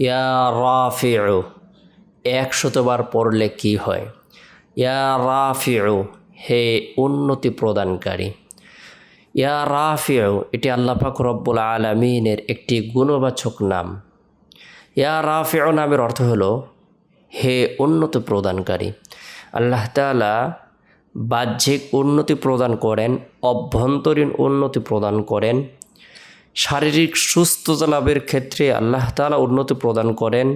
ইয়া রাফিউ, একশতবার পড়লে কি হয়? ইয়া রাফিউ, হে উন্নতি প্রদানকারী। ইয়া রাফিউ, এটি আল্লাপাক রব্বুল আলমিনের একটি গুণবাচক নাম। ইয়া রাফিউ নামের অর্থ হলো, হে উন্নতি প্রদানকারী। আল্লাহ তালা বাহ্যিক উন্নতি প্রদান করেন, অভ্যন্তরীণ উন্নতি প্রদান করেন শারীরিক সুস্থতা লাভের ক্ষেত্রে আল্লাহ তালা উন্নতি প্রদান করেন।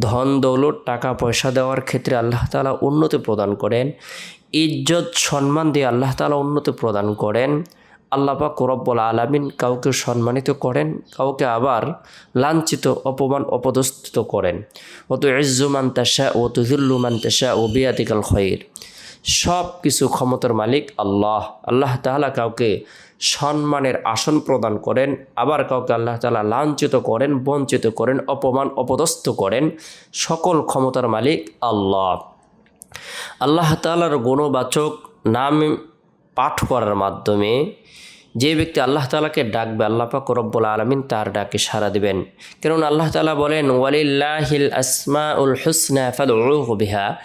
ধন, দৌলত, টাকা, পয়সা দেওয়ার ক্ষেত্রে আল্লাহ তালা উন্নতি প্রদান করেন। ইজ্জত, সম্মান দিয়ে আল্লাহ তালা উন্নতি প্রদান করেন। আল্লাহ পাক রব্বুল আলামিন কাউকে সম্মানিত করেন, কাউকে আবার লাঞ্ছিত, অপমান, অপদস্থিত করেন। অত ইজ্জুমান তাসা ও তুজুল্লুমান তাসা ও বিয়াতিকাল খৈর সব কিছু ক্ষমতার মালিক আল্লাহ। আল্লাহ তাআলা কাউকে সম্মানের আসন প্রদান করেন, আবার কাউকে আল্লাহ তালা লাঞ্ছিত করেন, বঞ্চিত করেন, অপমান, অপদস্থ করেন, সকল ক্ষমতার মালিক আল্লাহ। আল্লাহ তালার গুণবাচক নাম পাঠ করার মাধ্যমে যে ব্যক্তি আল্লাহ তালাকে ডাকবে, আল্লাহ পাক রব্বুল আলমিন তার ডাকে সাড়া দিবেন। কেননা আল্লাহ তালা বলেন, ওয়ালিল্লাহিল আসমা উল হুসনা বিহা।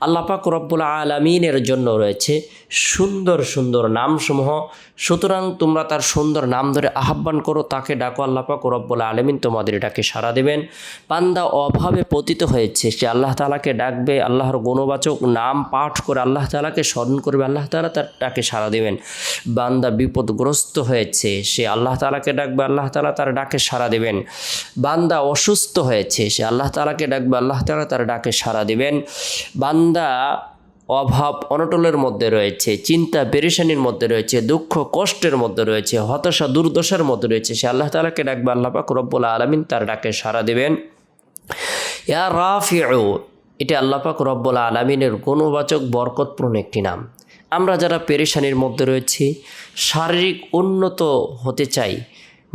আল্লাহ পাক রব্বুল আলমিনের জন্য রয়েছে সুন্দর সুন্দর নামসমূহ। সুতরাং তোমরা তার সুন্দর নাম ধরে আহ্বান করো, তাকে ডাকো, আল্লাহ পাক রব্বুল আলমিন তোমাদের ডাকে সাড়া দেবেন। পান্দা অভাবে পতিত হয়েছে, সে আল্লাহ তালাকে ডাকবে, আল্লাহর গুণবাচক নাম পাঠ করে আল্লাহ তালাকে স্মরণ করবে, আল্লাহ তালা তার ডাকে সাড়া দেবেন। বান্দা বিপদগ্রস্ত হয়েছে, সে আল্লাহ তালাকে ডাকবে, আল্লাহ তালা তার ডাকে সাড়া দেবেন। বান্দা অসুস্থ হয়েছে, সে আল্লাহ তালাকে ডাকবে, আল্লাহ তালা তার ডাকে সাড়া দেবেন। বান্দা অভাব অনটলের মধ্যে রয়েছে, চিন্তা পেরেশানির মধ্যে রয়েছে, দুঃখ কষ্টের মধ্যে রয়েছে, হতাশা দুর্দশার মধ্যে রয়েছে, সে আল্লাহ তালাকে ডাকবে, আল্লাহ পাক রব্বুল আলমিন তার ডাকে সাড়া দেবেন। ইয়া রাফিউ, এটি আল্লাহ পাক রব্বুল আলমিনের গুণবাচক, বরকতপূর্ণ একটি নাম। আমরা যারা পেরেশানির মধ্যে রয়েছি, শারীরিক উন্নত হতে চাই,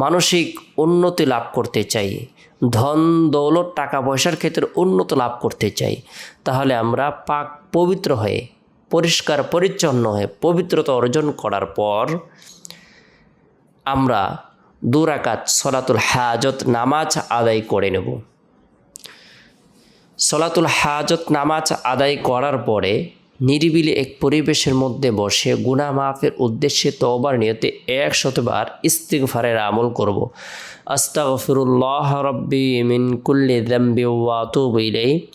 মানসিক উন্নতি লাভ করতে চাই ধন, দৌলত টাকা পয়সার ক্ষেত্রে উন্নত লাভ করতে চাই। তাহলে আমরা পাক পবিত্র হয়ে, পরিষ্কার, পরিচ্ছন্ন হয়ে, পবিত্রতা অর্জন করার পর আমরা দুরাকাত সলাতুল হাজত নামাজ আদায় করে নেব। সলাতুল হাজত নামাজ আদায় করার পরে নিরিবিলি এক পরিবেশের মধ্যে বসে গুনা মাফের উদ্দেশ্যে তওবার নিয়তে এক শতবার ইস্তিগফারের আমল করব। আস্তাগফিরুল্লাহ রব্বি মিন কুল্লি দাম্বি ওয়া আতুবু ইলাইহি।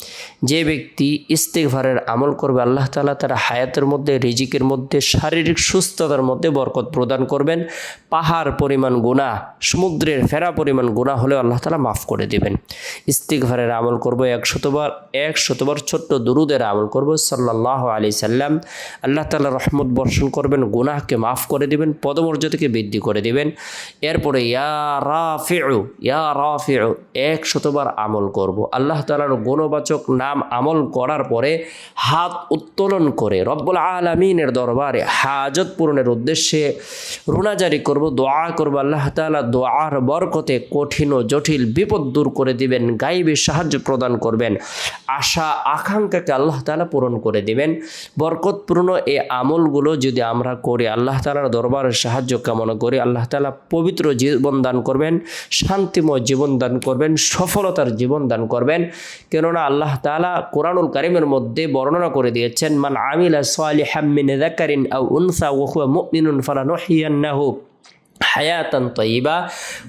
যে ব্যক্তি ইস্তিগফারের আমল করবে, আল্লাহ তাআলা তার হায়াতের মধ্যে, রিজিকের মধ্যে, শারীরিক সুস্থতার মধ্যে বরকত প্রদান করবেন। পাহাড় পরিমাণ গুনাহ, সমুদ্রের ফেরা পরিমাণ গুনাহ হলেও আল্লাহ তাআলা মাফ করে দিবেন। ইস্তিগফারের আমল করব এক শতবার এক শতবার ছোট্ট দুরুদের আমল করব, সাল্লাল্লাহু আলাইহি সাল্লাম। আল্লাহ তাআলা রহমত বর্ষণ করবেন, গুনাহকে মাফ করে দিবেন, পদমর্যাদাকে বৃদ্ধি করে দিবেন। এরপরে, ইয়া রাফিউ, ইয়া রাফিউ এক শতবার আমল করব। আল্লাহ তাআলার গুণবাচক নাম আমল করার পরে হাত উত্তোলন করে রব্বুল আলমিনের দরবারে হাজত পূরণের উদ্দেশ্যে রুনাজারি করব, দোয়া করব। আল্লাহ তাআলা দোয়ার বরকতে কঠিন ও জটিল বিপদ দূর করে দিবেন, গাইবে, সাহায্য প্রদান করবেন, আশা, আকাঙ্ক্ষাকে আল্লাহ তালা পূরণ করে দিবেন। বরকতপূর্ণ এই আমলগুলো যদি আমরা করি, আল্লাহ তাআলার দরবারে সাহায্য কামনা করি, আল্লাহ তাআলা পবিত্র জীবন দান করবেন। শান্তিময় জীবন দান করবেন, সফলতার জীবন দান করবেন। কেননা আল্লাহ তালা কোরআনুল কারিমের মধ্যে বর্ণনা করে দিয়েছেন, মান আমিলা সালিহাম মিন যাকারিন আও উনসা ওয়া হুয়া মুমিনুন ফালানুহইয়ান্নাহু হায়াতান তৈবা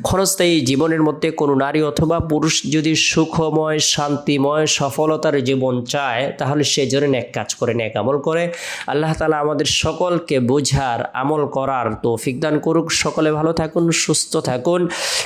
ক্ষণস্থায়ী জীবনের মধ্যে কোনো নারী অথবা পুরুষ যদি সুখময়, শান্তিময়, সফলতার জীবন চায়, তাহলে সে জন্য এক কাজ করে এক আমল করে। আল্লাহ তালা আমাদের সকলকে বোঝার, আমল করার তৌফিক দান করুক। সকলে ভালো থাকুন, সুস্থ থাকুন।